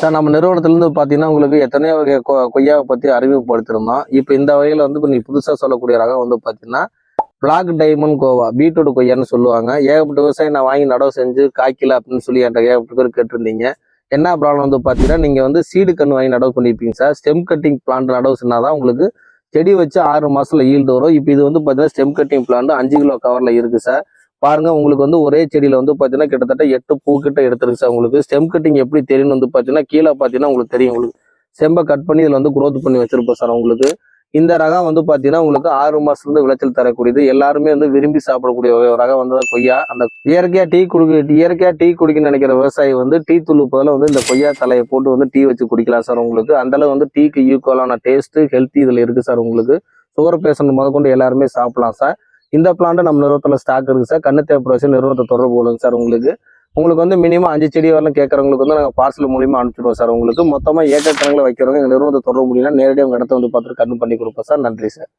Sir நம்ம நிறுவனத்திலேருந்து பார்த்தீங்கன்னா உங்களுக்கு எத்தனையோ வகை கொ- கொய்யாவை பற்றி அறிமுகப்படுத்திருந்தோம். இப்போ இந்த வகையில் வந்து இப்போ நீ புதுசாக சொல்லக்கூடிய ரகம் வந்து பார்த்தீங்கன்னா பிளாக் டைமண்ட் கோவா பீட்ரூட் கொய்யான்னு சொல்லுவாங்க. ஏகப்பட்ட விவசாயம் நான் வாங்கி நடவு செஞ்சு காய்க்கல அப்படின்னு சொல்லி என்கிட்ட ஏகப்பட்ட பேர் கேட்டிருந்தீங்க. என்ன ப்ராப்ளம் வந்து பார்த்தீங்கன்னா நீங்கள் வந்து சீடு கன்று வாங்கி நடவு பண்ணியிருப்பீங்க சார். ஸ்டெம் கட்டிங் பிளான்ட் நடவு சொன்னாதான் உங்களுக்கு செடி வச்சு ஆறு மாதத்தில் ஈல்டு வரும். இப்போ இது வந்து பார்த்தீங்கன்னா ஸ்டெம் கட்டிங் பிளான்ட் அஞ்சு கிலோ கவரில் இருக்குது சார். பாருங்க உங்களுக்கு வந்து ஒரே செடியில வந்து பார்த்தீங்கன்னா கிட்டத்தட்ட எட்டு பூ கிட்ட எடுத்துருக்கு சார் உங்களுக்கு. ஸ்டெம் கட்டிங் எப்படி தெரியும்னு வந்து பார்த்தீங்கன்னா கீழே பார்த்தீங்கன்னா உங்களுக்கு தெரியும் உங்களுக்கு. செம்பை கட் பண்ணி இதில் வந்து குரோத் பண்ணி வச்சிருப்போம் சார் உங்களுக்கு. இந்த ரகம் வந்து பார்த்தீங்கன்னா உங்களுக்கு ஆறு மாசத்துல இருந்து விளைச்சல் தரக்கூடியது. எல்லாருமே வந்து விரும்பி சாப்பிடக்கூடிய ஒரு ரகம் வந்து கொய்யா. அந்த இயற்கையா டீ குடிக்க இயற்கையா டீ குடிக்கணும்னு நினைக்கிற விவசாயி வந்து டீ தூள் பதிலாக வந்து இந்த கொய்யா தலையை போட்டு வந்து டீ வச்சு குடிக்கலாம் சார் உங்களுக்கு. அந்த அளவு வந்து டீக்கு ஈக்குவலான டேஸ்ட் ஹெல்த்தி இதில் இருக்கு சார் உங்களுக்கு. சுகர் பேஷண்ட் முதற்கொண்டு எல்லாருமே சாப்பிடலாம் சார். இந்த பிளான்ட் நம்ம நிறுவனத்தில் ஸ்டாக் இருக்கு சார் கண்ணு தேவைப்படுற நிறுவனத்தை தொடர்பு கொள்ளுங்க சார் உங்களுக்கு. உங்களுக்கு வந்து மினிமம் அஞ்சு செடி வரலாம் கேட்குறவங்களுக்கு வந்து நாங்கள் பார்சல் மூலியமாக அனுப்பிச்சிடுவோம் சார் உங்களுக்கு. மொத்தமாக ஏக்கர் கணக்கில் வைக்கிறவங்க எங்கள் நிறுவனத்தை தொடர்பு முடியும்னா நேரடியாக உங்கள் இடத்த வந்து பார்த்துட்டு கண்ணு பண்ணி கொடுப்போம் சார் நன்றி சார்